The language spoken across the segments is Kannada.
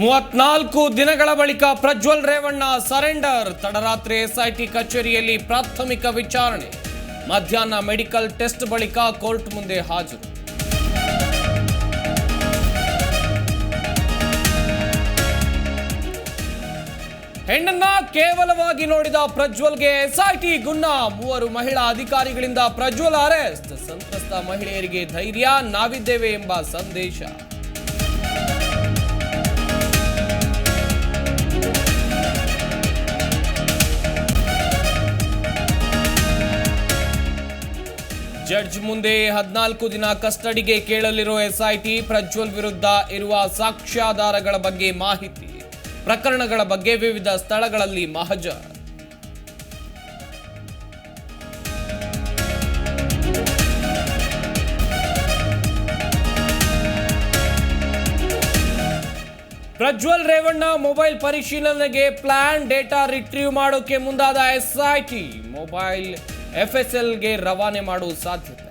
ಮೂವತ್ನಾಲ್ಕು ದಿನಗಳ ಬಳಿಕ ಪ್ರಜ್ವಲ್ ರೇವಣ್ಣ ಸರೆಂಡರ್. ತಡರಾತ್ರಿ ಎಸ್ಐಟಿ ಕಚೇರಿಯಲ್ಲಿ ಪ್ರಾಥಮಿಕ ವಿಚಾರಣೆ. ಮಧ್ಯಾಹ್ನ ಮೆಡಿಕಲ್ ಟೆಸ್ಟ್ ಬಳಿಕ ಕೋರ್ಟ್ ಮುಂದೆ ಹಾಜರು. ಹೆಣ್ಣನ್ನ ಕೇವಲವಾಗಿ ನೋಡಿದ ಪ್ರಜ್ವಲ್ಗೆ ಎಸ್ಐಟಿ ಗುನ್ನ. ಮೂವರು ಮಹಿಳಾ ಅಧಿಕಾರಿಗಳಿಂದ ಪ್ರಜ್ವಲ್ ಅರೆಸ್ಟ್. ಸಂತ್ರಸ್ತ ಮಹಿಳೆಯರಿಗೆ ಧೈರ್ಯ, ನಾವಿದ್ದೇವೆ ಎಂಬ ಸಂದೇಶ. ಜಡ್ಜ್ ಮುಂದೆ ಹದಿನಾಲ್ಕು ದಿನ ಕಸ್ಟಡಿಗೆ ಕೇಳಲಿರೋ ಎಸ್ಐಟಿ ಪ್ರಜ್ವಲ್ ವಿರುದ್ಧ ಇರುವ ಸಾಕ್ಷ್ಯಾಧಾರಗಳ ಬಗ್ಗೆ ಮಾಹಿತಿ, ಪ್ರಕರಣಗಳ ಬಗ್ಗೆ ವಿವಿಧ ಸ್ಥಳಗಳಲ್ಲಿ ಮಹಜರ್. ಪ್ರಜ್ವಲ್ ರೇವಣ್ಣ ಮೊಬೈಲ್ ಪರಿಶೀಲನೆಗೆ ಪ್ಲಾನ್, ಡೇಟಾ ರಿಟ್ರೀವ್ ಮಾಡೋಕೆ ಮುಂದಾದ ಎಸ್ಐಟಿ, ಮೊಬೈಲ್ ಎಫ್ಎಸ್ಎಲ್ಗೆ ರವಾನೆ ಮಾಡುವ ಸಾಧ್ಯತೆ.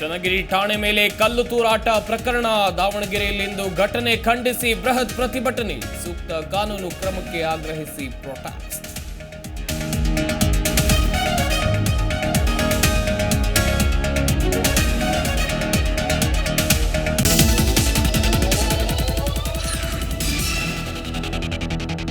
ಚನ್ನಗಿರಿ ಠಾಣೆ ಮೇಲೆ ಕಲ್ಲು ತೂರಾಟ ಪ್ರಕರಣ. ದಾವಣಗೆರೆಯಲ್ಲಿಂದು ಘಟನೆ ಖಂಡಿಸಿ ಬೃಹತ್ ಪ್ರತಿಭಟನೆ. ಸೂಕ್ತ ಕಾನೂನು ಕ್ರಮಕ್ಕೆ ಆಗ್ರಹಿಸಿ ಪ್ರೊಟೆಸ್ಟ್